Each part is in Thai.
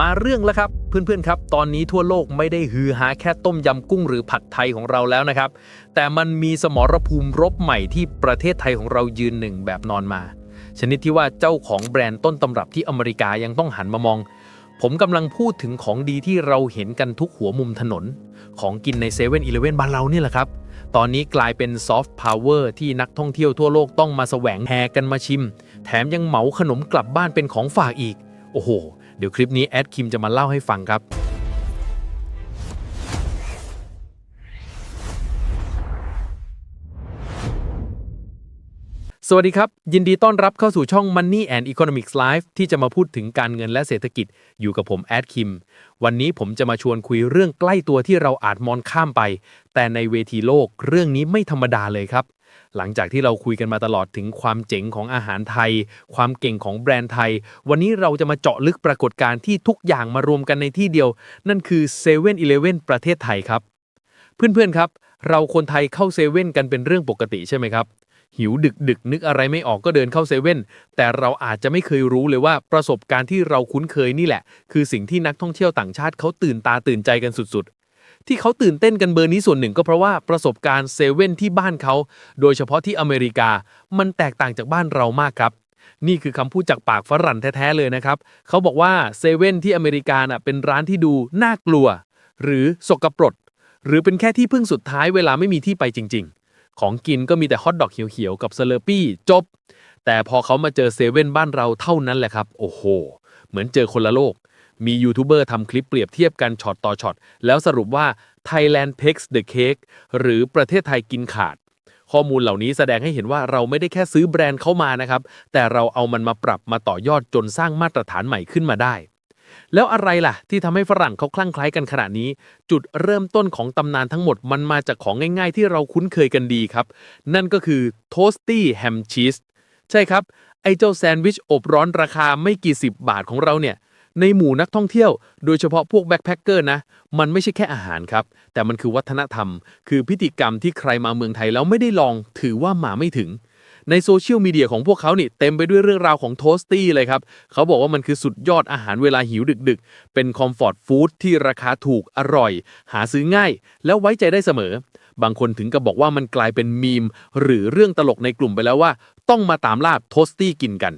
มาเรื่องแล้วครับ เพื่อนๆครับ ตอนนี้ทั่วโลกไม่ได้ฮือฮาแค่ต้มยำกุ้งหรือผัดไทยของเราแล้วนะครับ แต่มันมีสมรภูมิรบใหม่ที่ประเทศไทยของเรายืนหนึ่งแบบนอนมา ชนิดที่ว่าเจ้าของแบรนด์ต้นตำรับที่อเมริกายังต้องหันมามอง ผมกำลังพูดถึงของดีที่เราเห็นกันทุกหัวมุมถนน ของกินในเซเว่นอีเลเว่นบ้านเราเนี่ยแหละครับ ตอนนี้กลายเป็นซอฟต์พาวเวอร์ที่นักท่องเที่ยวทั่วโลกต้องมาแสวงแหกันมาชิม แถมยังเหมาขนมกลับบ้านเป็นของฝากอีก โอ้โห เดี๋ยวคลิปนี้แอดคิมจะมาเล่าให้ฟังครับ สวัสดีครับ ยินดีต้อนรับเข้าสู่ช่อง Money and Economics Live ที่จะมาพูดถึงการเงินและเศรษฐกิจอยู่กับผมแอดคิม วันนี้ผมจะมาชวนคุยเรื่องใกล้ตัวที่เราอาจมองข้ามไป แต่ในเวทีโลกเรื่องนี้ไม่ธรรมดาเลยครับ หลังจากที่เราคุยกันมาตลอดถึงความเจ๋งของอาหารไทย ความเก่งของแบรนด์ไทย วันนี้เราจะมาเจาะลึกปรากฏการณ์ที่ทุกอย่างมารวมกันในที่เดียว นั่นคือ7 e เ e ่ e อประเทศไทยครับ เพื่อนๆครับ เราคนไทยเข้าเซเว่นกันเป็นเรื่องปกติใช่ไหมครับหิวดึกดึกนึกอะไรไม่ออกก็เดินเข้าเซเว่นแต่เราอาจจะไม่เคยรู้เลยว่าประสบการณ์ที่เราคุ้นเคยนี่แหละ คือสิ่งที่นักท่องเที่ยวต่างชาติเขาตื่นตาตื่นใจกันสุด ที่เขาตื่นเต้นกันเบอร์นี้ส่วนหนึ่งก็เพราะว่าประสบการณ์เซเว่นที่บ้านเขา โดยเฉพาะที่อเมริกา มันแตกต่างจากบ้านเรามากครับ นี่คือคำพูดจากปากฝรั่งแท้ ๆ เลยนะครับ เขาบอกว่าเซเว่นที่อเมริกาน่ะเป็นร้านที่ดูน่ากลัว หรือสกปรกหรือเป็นแค่ที่พึ่งสุดท้ายเวลาไม่มีที่ไปจริง ๆ ของกินก็มีแต่ฮอทดอกเขียวๆกับเซเลอปี้จบ แต่พอเขามาเจอเซเว่นบ้านเราเท่านั้นแหละครับ โอ้โห เหมือนเจอคนละโลก มียูทูบเบอร์ทำคลิปเปรียบเทียบกันช็อตต่อช็อต แล้วสรุปว่า Thailand takes the cake หรือประเทศไทยกินขาด ข้อมูลเหล่านี้แสดงให้เห็นว่าเราไม่ได้แค่ซื้อแบรนด์เข้ามานะครับ แต่เราเอามันมาปรับมาต่อยอดจนสร้างมาตรฐานใหม่ขึ้นมาได้ แล้วอะไรล่ะ ที่ทำให้ฝรั่งเขาคลั่งไคล้กันขนาดนี้ จุดเริ่มต้นของตำนานทั้งหมดมันมาจากของง่ายๆ ที่เราคุ้นเคยกันดีครับ นั่นก็คือ Toasty Ham Cheese ใช่ครับไอ้เจ้าแซนด์วิชอบร้อนราคาไม่กี่สิบบาทของเราเนี่ย ในหมู่นักท่องเที่ยว โดยเฉพาะพวกแบ็คแพคเกอร์นะ มันไม่ใช่แค่อาหารครับ แต่มันคือวัฒนธรรม คือพิธีกรรมที่ใครมาเมืองไทยแล้วไม่ได้ลอง ถือว่ามาไม่ถึง ในโซเชียลมีเดียของพวกเขานี่เต็มไปด้วยเรื่องราวของโทสตี้เลยครับ เขาบอกว่ามันคือสุดยอดอาหารเวลาหิวดึกๆ เป็นคอมฟอร์ตฟู้ดที่ราคาถูกอร่อย หาซื้อง่าย แล้วไว้ใจได้เสมอ บางคนถึงกับบอกว่ามันกลายเป็นมีม หรือเรื่องตลกในกลุ่มไปแล้วว่า ต้องมาตามล่าโทสตี้กินกัน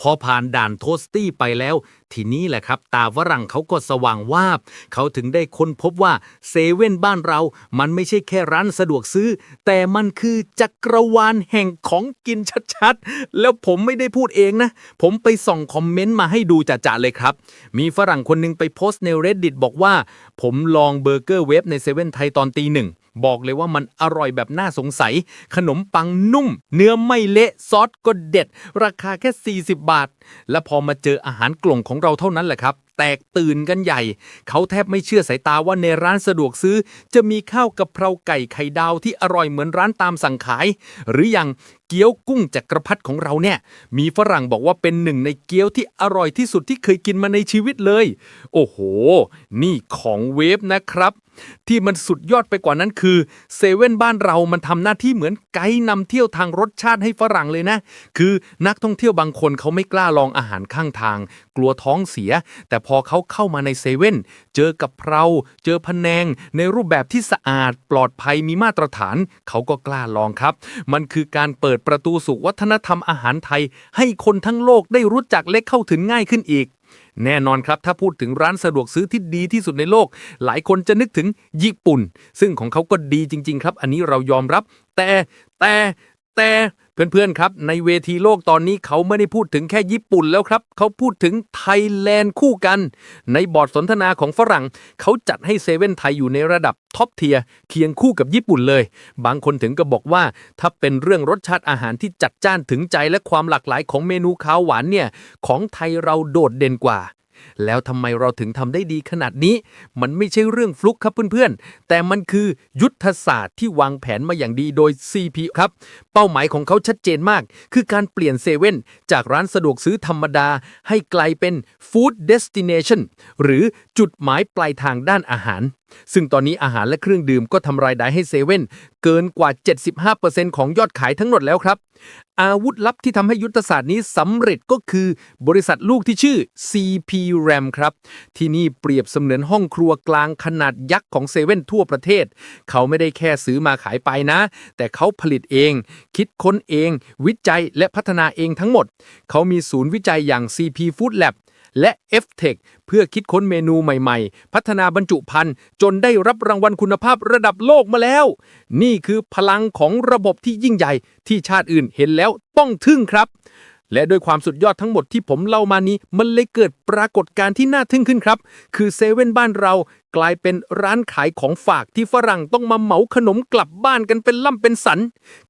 พอผ่านด่านโทสตี้ไปแล้ว ทีนี้แหละครับ ตาฝรั่งเขาก็สว่างวาบ เขาถึงได้ค้นพบว่าเซเว่นบ้านเรา มันไม่ใช่แค่ร้านสะดวกซื้อ แต่มันคือจักรวาลแห่งของกินชัดๆ แล้วผมไม่ได้พูดเองนะ ผมไปส่องคอมเมนต์มาให้ดูจ่าๆเลยครับ มีฝรั่งคนหนึงไปโพสต์ใน reddit บอกว่า ผมลองเบอร์เกอร์เวฟในเซเว่นไทยตอนตีหนึ่ง บอกเลยว่ามันอร่อยแบบน่าสงสัย ขนมปังนุ่ม เนื้อไม่เละซอสก็เด็ด ราคาแค่ 40 บาท และพอมาเจออาหารกล่องของเราเท่านั้นแหละครับ แตกตื่นกันใหญ่ เขาแทบไม่เชื่อสายตาว่าในร้านสะดวกซื้อ จะมีข้าวกะเพราไก่ไข่ดาวที่อร่อยเหมือนร้านตามสั่งขาย หรืออย่าง กี๊ยวกุ้งจักรพรรดิของเราเนี่ย มีฝรั่งบอกว่าเป็นหนึ่งในเกี๊ยวที่อร่อยที่สุดที่เคยกินมาในชีวิตเลย โอ้โห นี่ของเวฟนะครับ ที่มันสุดยอดไปกว่านั้นคือเซเว่นบ้านเรามันทำหน้าที่เหมือนไกด์นำเที่ยวทางรสชาติให้ฝรั่งเลยนะ คือนักท่องเที่ยวบางคนเขาไม่กล้าลองอาหารข้างทาง กลัวท้องเสีย แต่พอเขาเข้ามาในเซเว่นเจอกับเพราเจอพะแนง ในรูปแบบที่สะอาดปลอดภัยมีมาตรฐาน เขาก็กล้าลองครับ มันคือการเปิดประตูสู่วัฒนธรรมอาหารไทย ให้คนทั้งโลกได้รู้จักและเข้าถึงง่ายขึ้นอีก แน่นอนครับ ถ้าพูดถึงร้านสะดวกซื้อที่ดีที่สุดในโลก หลายคนจะนึกถึงญี่ปุ่น ซึ่งของเขาก็ดีจริง ๆ ครับ อันนี้เรายอมรับ แต่แต่ แต่เพื่อนๆครับ ในเวทีโลกตอนนี้เขาไม่ได้พูดถึงแค่ญี่ปุ่นแล้วครับ เขาพูดถึงไทยแลนด์คู่กัน ในบอร์ดสนทนาของฝรั่ง เขาจัดให้เซเว่นไทยอยู่ในระดับท็อปเทียร์เคียงคู่กับญี่ปุ่นเลย บางคนถึงก็บอกว่า ถ้าเป็นเรื่องรสชาติอาหารที่จัดจ้านถึงใจและความหลากหลายของเมนูข้าวหวานเนี่ยของไทยเราโดดเด่นกว่า แล้วทำไมเราถึงทำได้ดีขนาดนี้ มันไม่ใช่เรื่องฟลุกครับเพื่อนๆ แต่มันคือยุทธศาสตร์ที่วางแผนมาอย่างดีโดย CP ครับ เป้าหมายของเขาชัดเจนมาก คือการเปลี่ยนเซเว่นจากร้านสะดวกซื้อธรรมดา ให้กลายเป็น Food Destination หรือจุดหมายปลายทางด้านอาหารซึ่งตอนนี้อาหารและเครื่องดื่มก็ทำรายได้ให้เซเว่นเกินกว่า 75%ของยอดขายทั้งหมดแล้วครับ อาวุธลับที่ทำให้ยุทธศาสตร์นี้สำเร็จก็คือบริษัทลูกที่ชื่อ CP RAM ครับ ที่นี่เปรียบเสมือนห้องครัวกลางขนาดยักษ์ของเซเว่นทั่วประเทศ เขาไม่ได้แค่ซื้อมาขายไปนะ แต่เขาผลิตเอง คิดค้นเอง วิจัยและพัฒนาเองทั้งหมด เขามีศูนย์วิจัยอย่าง CP Food Lab และ F-Tech เพื่อคิดค้นเมนูใหม่ๆ พัฒนาบรรจุภัณฑ์จนได้รับรางวัลคุณภาพระดับโลกมาแล้ว นี่คือพลังของระบบที่ยิ่งใหญ่ที่ชาติอื่นเห็นแล้วต้องทึ่งครับ และด้วยความสุดยอดทั้งหมดที่ผมเล่ามานี้ มันเลยเกิดปรากฏการณ์ที่น่าทึ่งขึ้นครับ คือเซเว่นบ้านเรา กลายเป็นร้านขายของฝากที่ฝรั่งต้องมาเหมาขนมกลับบ้านกันเป็นล่ำเป็นสัน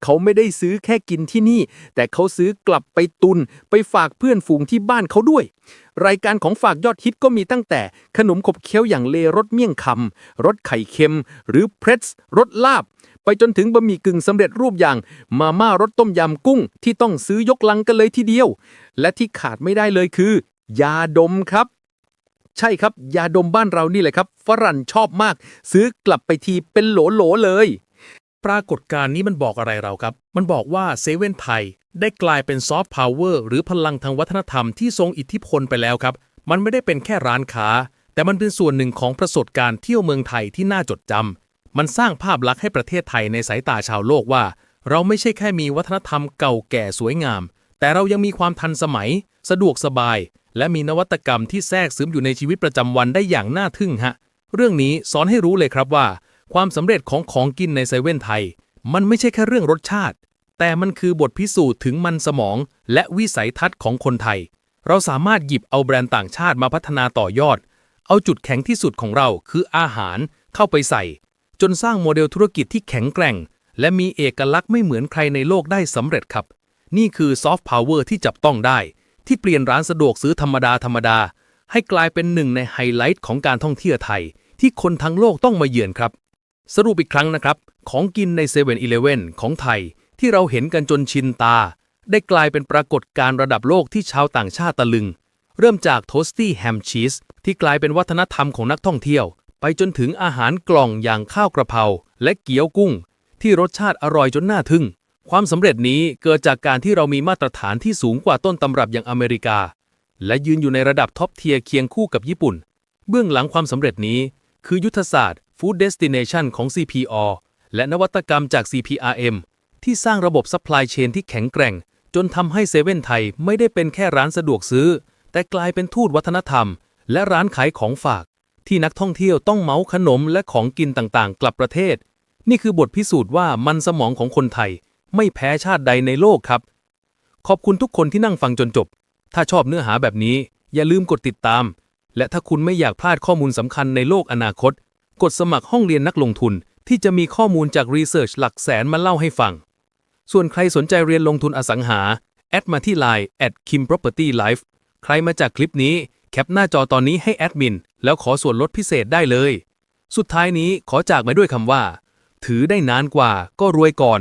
เขาไม่ได้ซื้อแค่กินที่นี่ แต่เขาซื้อกลับไปตุน ไปฝากเพื่อนฝูงที่บ้านเขาด้วย รายการของฝากยอดฮิตก็มีตั้งแต่ ขนมขบเคี้ยวอย่างเลรสเมี่ยงคำรสไข่เค็ม หรือเพรสรสลาบ ไปจนถึงบะหมี่กึ่งสำเร็จรูปอย่างมาม่ารสต้มยำกุ้ง ที่ต้องซื้อยกลังกันเลยทีเดียว และที่ขาดไม่ได้เลยคือ ยาดมครับ ใช่ครับ ยาดมบ้านเรานี่แหละครับ ฝรั่งชอบมาก ซื้อกลับไปทีเป็นโหลๆเลย ปรากฏการณ์นี้มันบอกอะไรเราครับ มันบอกว่าเซเว่นไทยได้กลายเป็นซอฟต์พาวเวอร์หรือพลังทางวัฒนธรรมที่ทรงอิทธิพลไปแล้วครับ มันไม่ได้เป็นแค่ร้านค้า แต่มันเป็นส่วนหนึ่งของประสบการณ์เที่ยวเมืองไทยที่น่าจดจำมันสร้างภาพลักษณ์ให้ประเทศไทยในสายตาชาวโลกว่า เราไม่ใช่แค่มีวัฒนธรรมเก่าแก่สวยงาม แต่เรายังมีความทันสมัย สะดวกสบาย และมีนวัตกรรมที่แทรกซึมอยู่ในชีวิตประจำวันได้อย่างน่าทึ่งฮะ เรื่องนี้สอนให้รู้เลยครับว่า ความสำเร็จของของกินในเซเว่นไทย มันไม่ใช่แค่เรื่องรสชาติ แต่มันคือบทพิสูจน์ถึงมันสมอง และวิสัยทัศน์ของคนไทย เราสามารถหยิบเอาแบรนด์ต่างชาติมาพัฒนาต่อยอด เอาจุดแข็งที่สุดของเราคืออาหารเข้าไปใส่ จนสร้างโมเดลธุรกิจที่แข็งแกร่ง และมีเอกลักษณ์ไม่เหมือนใครในโลกได้สำเร็จครับ นี่คือซอฟต์พาวเวอร์ที่จับต้องได้ ที่เปลี่ยนร้านสะดวกซื้อธรรมดาธรรมดา ให้กลายเป็นหนึ่งในไฮไลท์ของการท่องเที่ยวไทย ที่คนทั้งโลกต้องมาเยือนครับ สรุปอีกครั้งนะครับ ของกินใน7 e เ e ่ e อของไทย ที่เราเห็นกันจนชินตา ได้กลายเป็นปรากฏการณ์ระดับโลกที่ชาวต่างชาติตะลึง เริ่มจากโทสตี้แฮมชีสที่กลายเป็นวัฒนธรรมของนักท่องเที่ยว ไปจนถึงอาหารกล่องอย่างข้าวกระเพราและเกี๊ยวกุ้ง ที่รสชาติอร่อยจนน่าทึ่ง ความสำเร็จนี้เกิดจากการที่เรามีมาตรฐานที่สูงกว่าต้นตำรับอย่างอเมริกา และยืนอยู่ในระดับท็อปเทียร์เคียงคู่กับญี่ปุ่น เบื้องหลังความสำเร็จนี้ คือยุทธศาสตร์ Food Destination ของ CPO และนวัตกรรมจาก CPRM ที่สร้างระบบ supply chain ที่แข็งแกร่ง จนทำให้เซเว่นไทยไม่ได้เป็นแค่ร้านสะดวกซื้อ แต่กลายเป็นทูตวัฒนธรรม และร้านขายของฝาก ที่นักท่องเที่ยวต้องเมาขนมและของกินต่างๆ กลับประเทศ นี่คือบทพิสูจน์ว่ามันสมองของคนไทย ไม่แพ้ชาติใดในโลกครับ ขอบคุณทุกคนที่นั่งฟังจนจบ ถ้าชอบเนื้อหาแบบนี้ อย่าลืมกดติดตาม และถ้าคุณไม่อยากพลาดข้อมูลสำคัญในโลกอนาคต กดสมัครห้องเรียนนักลงทุนที่จะมีข้อมูลจากรีเสิร์ชหลักแสนมาเล่าให้ฟัง ส่วนใครสนใจเรียนลงทุนอสังหา แอดมาที่ Line at kim property life ใครมาจากคลิปนี้แคปหน้าจอตอนนี้ให้แอดมินแล้วขอส่วนลดพิเศษได้เลย สุดท้ายนี้ขอจากมาด้วยคำว่า ถือได้นานกว่าก็รวยก่อน